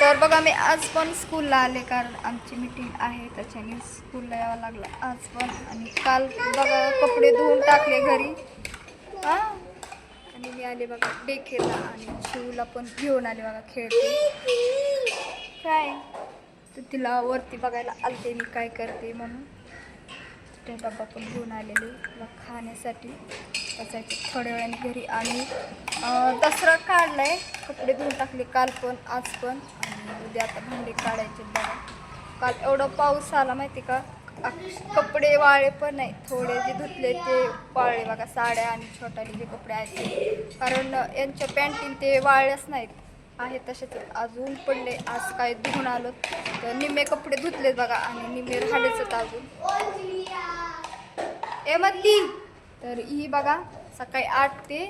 तर बघा मी आज पण स्कूलला आले कारण आमची मीटिंग आहे त्याच्याने स्कूलला यावं लागलं आज पण. आणि काल बघा कपडे धुवून टाकले घरी. हां? आणि मी आले बघा डेखेला आणि शिवला पण घेऊन आले बघा खेळते. काय? तर तिला वरती बघायला आलते मी काय करते म्हणून. ते डब्बा पण घेऊन आलेले तिला खाण्यासाठी. बसायचे थोड्या वेळाने घरी आणि दसरा दसरा काढलाय. कपडे धुवून टाकले काल पण आज पण. उद्या आता भांडी काढायचे बघा. काल एवढा पाऊस आला माहिती का? कपडे वाळे पण नाही थोडे जे धुतले ते वाळले बघा साड्या आणि छोटाले जे कपडे आहेत. कारण यांच्या पॅन्टीन ते वाळलेच नाहीत. आहे तसेच. अजून पडले. आज काय धुवून आलो तर निम्मे कपडे धुतलेत बघा आणि निम्मे राहिलेच अजून. ए मधली तर ही बघा सकाळी आठ ते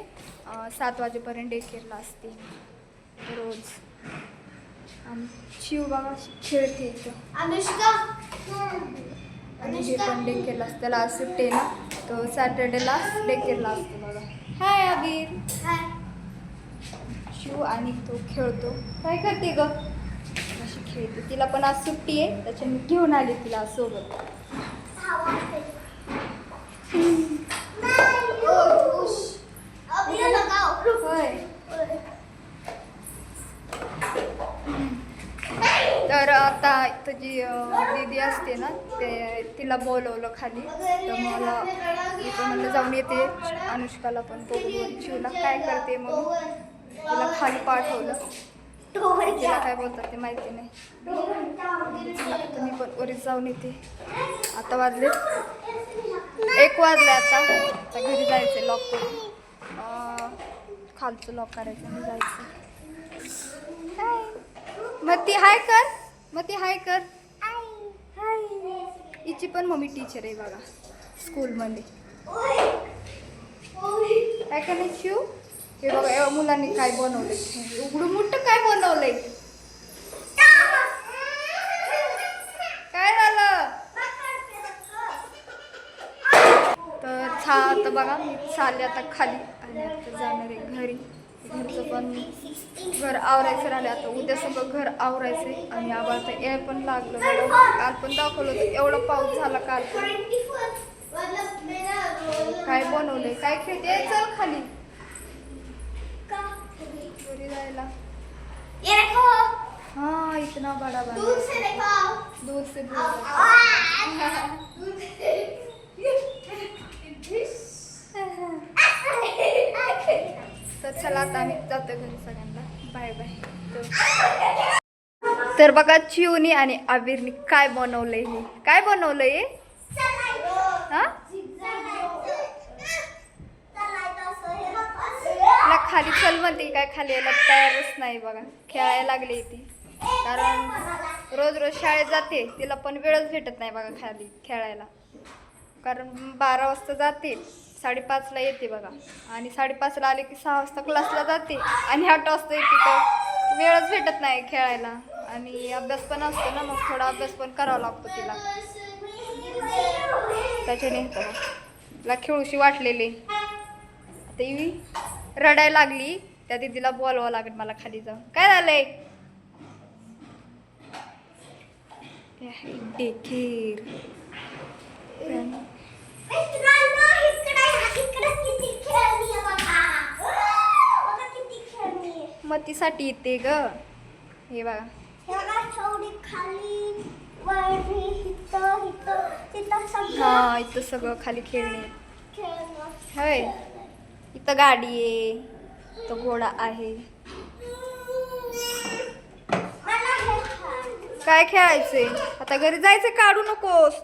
सात वाजेपर्यंत डेकेरला असते. रोज. आणि शिव अशी खेळते इथं. अनुष्का? आणि हे पण डेकेरला असतं त्याला आज सुट्टी आहे ना? तो सॅटर्डेला डेकेरला असतो बघा. हाय अबीर हाय शिव आणि तो खेळतो. काय करते ग? अशी खेळते. तिला पण आज सुट्टी आहे त्याच्या मी घेऊन आले तिला सोबत सहा वाजते ओ खुश अभी लगाओ होय तर आता जी दीदी असते ना ते तिला बोलवलं खाली. तर मला इथं म्हणलं जाऊन येते. अनुष्काला पण बोलून शिवला. काय करते मग तिला खाली पाठवलं. तिला काय बोलतात ते माहिती नाही. मी पण वरीच जाऊन येते. आता वाजले. एक वाजले आता. आता घरी जायचं लॉक करून. खालचं लॉक करायचं आणि जायचं. मग ती हाय कर. मग ती हाय कर. हिची पण मम्मी टीचर आहे बघा स्कूलमध्ये काय का नाही शिव? हे बघा या मुलांनी काय बनवलंय. उघडून मोठं काय बनवलंय? काय झालं? तर छा आता बघा मी चालले आता खाली आणि आता जाणार आहे घरी. घरचं पण घर आवरायचं राहिलं. आता उद्या सगळं घर आवरायचं आहे आणि तर याय पण लागलं. काल पण दाखवलं होतं. एवढा पाऊस झाला काल पण. काय बनवलंय? काय खेळते ए, चल खाली. घरी जायला हा इतना बडा बडा दूर से देखो दूर से दूर तर चला आता आम्ही जातो घरी सगळ्यांना. बाय बाय तर बघा चिवनी आणि आबिरनी काय बनवलंय हे? काय बनवलंय हा? खाली चल म्हणते काय खाली यायला तयारच नाही बघा. खेळायला लागली ती. कारण रोज रोज शाळेत जाते तिला पण वेळच भेटत नाही बघा खाली खेळायला. कारण बारा वाजता जाते. साडेपाचला येते बघा. आणि साडेपाचला आले की सहा वाजता क्लासला जाते. आणि आठ वाजता येते तर वेळच भेटत नाही खेळायला. आणि अभ्यास पण असतो ना मग थोडा अभ्यास पण करावा लागतो तिला. त्याच्याने तिला खेळूशी वाटलेली. आता ही रडायला लागली. त्या दिदीला बोलवावं लागेल मला खाली जाऊन. काय झालंय? देखील. मतीसाठी येते ग. हे बघा. हा इथं सगळं खाली खेळणे. होय. इथं गाडी आहे इथं घोडा आहे. काय खेळायचंय? आता घरी जायचं काढू नकोस.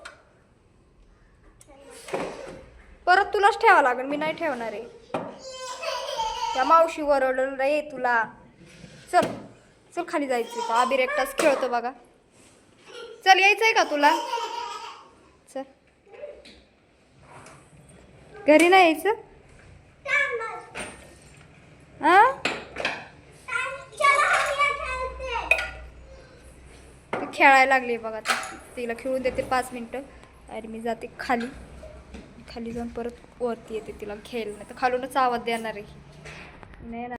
परत तुलाच ठेवावं लागेल मी नाही ठेवणार आहे. त्या मावशी वरडलं रे तुला. चल चल खाली जायचं का आबीर एकटाच खेळतो बघा. चल यायचंय का तुला? चल. घरी नाही यायचं? हा खेळायला लागली बघा आता. तिला खेळून देते पाच मिनटं. आणि मी जाते खाली. खाली जाऊन परत वरती येते तिला खेळ नाही तर खालूनच आवाज देणार आहे. नाही ना.